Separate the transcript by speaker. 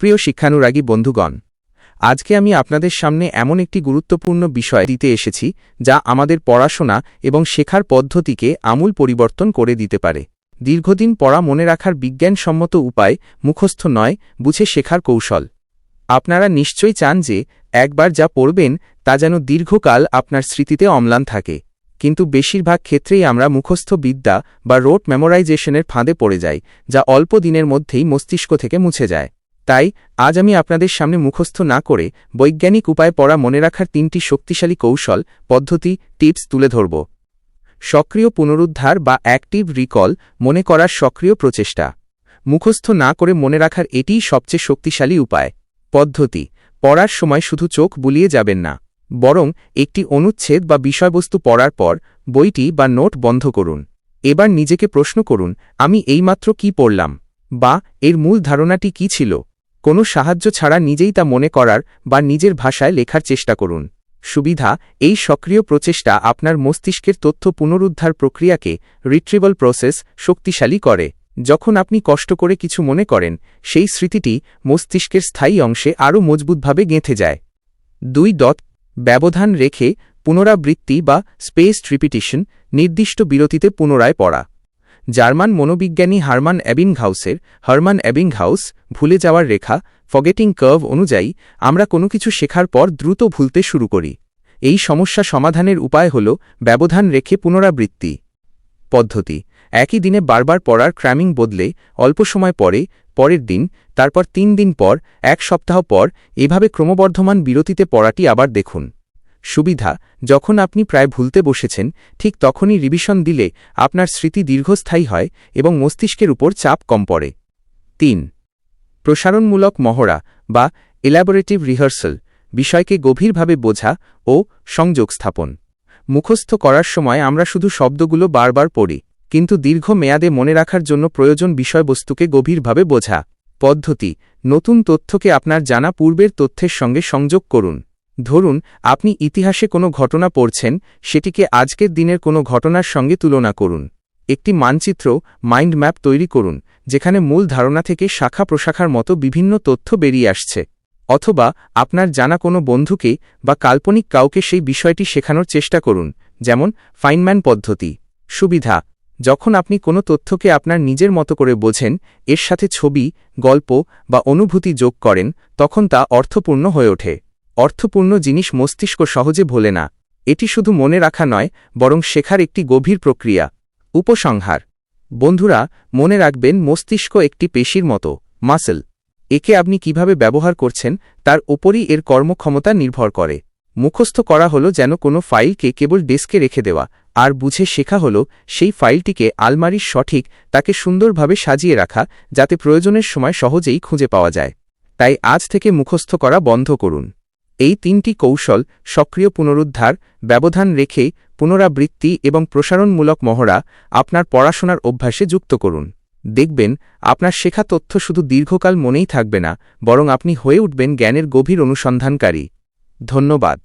Speaker 1: প্রিয় শিক্ষানুরাগী বন্ধুগণ, আজকে আমি আপনাদের সামনে এমন একটি গুরুত্বপূর্ণ বিষয় দিতে এসেছি, যা আমাদের পড়াশোনা এবং শেখার পদ্ধতিকে আমূল পরিবর্তন করে দিতে পারে। দীর্ঘদিন পড়া মনে রাখার বিজ্ঞানসম্মত উপায় মুখস্থ নয়, বুঝে শেখার কৌশল। আপনারা নিশ্চয়ই চান যে, একবার যা পড়বেন, তা যেন দীর্ঘকাল আপনার স্মৃতিতে অম্লান থাকে। কিন্তু বেশিরভাগ ক্ষেত্রেই আমরা মুখস্থ বিদ্যা বা রোট মেমোরাইজেশনের ফাঁদে পড়ে যাই, যা অল্প দিনের মধ্যেই মস্তিষ্ক থেকে মুছে যায়। তাই, আজ আমি আপনাদের সামনে মুখস্থ না করে বৈজ্ঞানিক উপায় পড়া মনে রাখার তিনটি শক্তিশালী কৌশল, পদ্ধতি, টিপস তুলে ধরব। সক্রিয় পুনরুদ্ধার বা অ্যাক্টিভ রিকল মনে করার সক্রিয় প্রচেষ্টা। মুখস্থ না করে মনে রাখার এটিই সবচেয়ে শক্তিশালী উপায়। পদ্ধতি, পড়ার সময় শুধু চোখ বুলিয়ে যাবেন না, বরং একটি অনুচ্ছেদ বা বিষয়বস্তু পড়ার পর বইটি বা নোট বন্ধ করুন। এবার নিজেকে প্রশ্ন করুন, আমি এইমাত্র কি পড়লাম? বা এর মূল ধারণাটি কি ছিল? কোনো সাহায্য ছাড়া নিজেই তা মনে করার বা নিজের ভাষায় লেখার চেষ্টা করুন। সুবিধা, এই সক্রিয় প্রচেষ্টা আপনার মস্তিষ্কের তথ্য পুনরুদ্ধার প্রক্রিয়াকে রিট্রিবল প্রসেস শক্তিশালী করে। যখন আপনি কষ্ট করে কিছু মনে করেন, সেই স্মৃতিটি মস্তিষ্কের স্থায়ী অংশে আরও মজবুতভাবে গেঁথে যায়। দুই ডট, ব্যবধান রেখে পুনরাবৃত্তি বা স্পেসড রিপিটিশন নির্দিষ্ট বিরতিতে পুনরায় পড়া। জার্মান মনোবিজ্ঞানী হারমান অ্যাবিংঘাউসের হারমান অ্যাবিংঘাউস ভুলে যাওয়ার রেখা ফগেটিং কার্ভ অনুযায়ী, আমরা কোনো কিছু শেখার পর দ্রুত ভুলতে শুরু করি। এই সমস্যা সমাধানের উপায় হল ব্যবধান রেখে পুনরাবৃত্তি। পদ্ধতি, একই দিনে বারবার পড়ার ক্র্যামিং বদলে, অল্প সময় পরে, পরের দিন, তারপর তিন দিন পর, এক সপ্তাহ পর, এভাবে ক্রমবর্ধমান বিরতিতে পড়াটি আবার দেখুন। সুবিধা, যখন আপনি প্রায় ভুলতে বসেছেন, ঠিক তখনই রিভিশন দিলে আপনার স্মৃতি দীর্ঘস্থায়ী হয় এবং মস্তিষ্কের উপর চাপ কম পড়ে। তিন, প্রসারণমূলক মহড়া বা এলাবোরেটিভ রিহার্সাল বিষয়কে গভীরভাবে বোঝা ও সংযোগ স্থাপন। মুখস্থ করার সময় আমরা শুধু শব্দগুলো বারবার পড়ি, কিন্তু দীর্ঘ মেয়াদে মনে রাখার জন্য প্রয়োজন বিষয়বস্তুকে গভীরভাবে বোঝা। পদ্ধতি, নতুন তথ্যকে আপনার জানা পূর্বের তথ্যের সঙ্গে সংযোগ করুন। ধরুন, আপনি ইতিহাসে কোনো ঘটনা পড়ছেন, সেটিকে আজকের দিনের কোনো ঘটনার সঙ্গে তুলনা করুন। একটি মানচিত্র, মাইন্ড ম্যাপ তৈরি করুন, যেখানে মূল ধারণা থেকে শাখা প্রশাখার মতো বিভিন্ন তথ্য বেরিয়ে আসছে। অথবা, আপনার জানা কোনো বন্ধুকে বা কাল্পনিক কাউকে সেই বিষয়টি শেখানোর চেষ্টা করুন, যেমন, ফাইনম্যান পদ্ধতি। সুবিধা, যখন আপনি কোনো তথ্যকে আপনার নিজের মতো করে বোঝেন, এর সাথে ছবি, গল্প বা অনুভূতি যোগ করেন, তখন তা অর্থপূর্ণ হয়ে ওঠে। অর্থপূর্ণ জিনিস মস্তিষ্ক সহজে ভোলে না। এটি শুধু মনে রাখা নয়, বরং শেখার একটি গভীর প্রক্রিয়া। উপসংহার। বন্ধুরা, মনে রাখবেন, মস্তিষ্ক একটি পেশির মতো মাসেল একে আপনি কীভাবে ব্যবহার করছেন, তার ওপরই এর কর্মক্ষমতা নির্ভর করে। মুখস্থ করা হলো যেন কোনো ফাইলকে কেবল ডেস্কে রেখে দেওয়া, আর বুঝে শেখা হলো, সেই ফাইলটিকে আলমারির সঠিক, তাকে সুন্দরভাবে সাজিয়ে রাখা, যাতে প্রয়োজনের সময় সহজেই খুঁজে পাওয়া যায়। তাই আজ থেকে মুখস্থ করা বন্ধ করুন। এই তিনটি কৌশল সক্রিয় পুনরুদ্ধার, ব্যবধান রেখে পুনরাবৃত্তি এবং প্রসারণমূলক মহড়া আপনার পড়াশোনার অভ্যাসে যুক্ত করুন। দেখবেন, আপনার শেখা তথ্য শুধু দীর্ঘকাল মনেই থাকবে না, বরং আপনি হয়ে উঠবেন জ্ঞানের গভীর অনুসন্ধানকারী। ধন্যবাদ।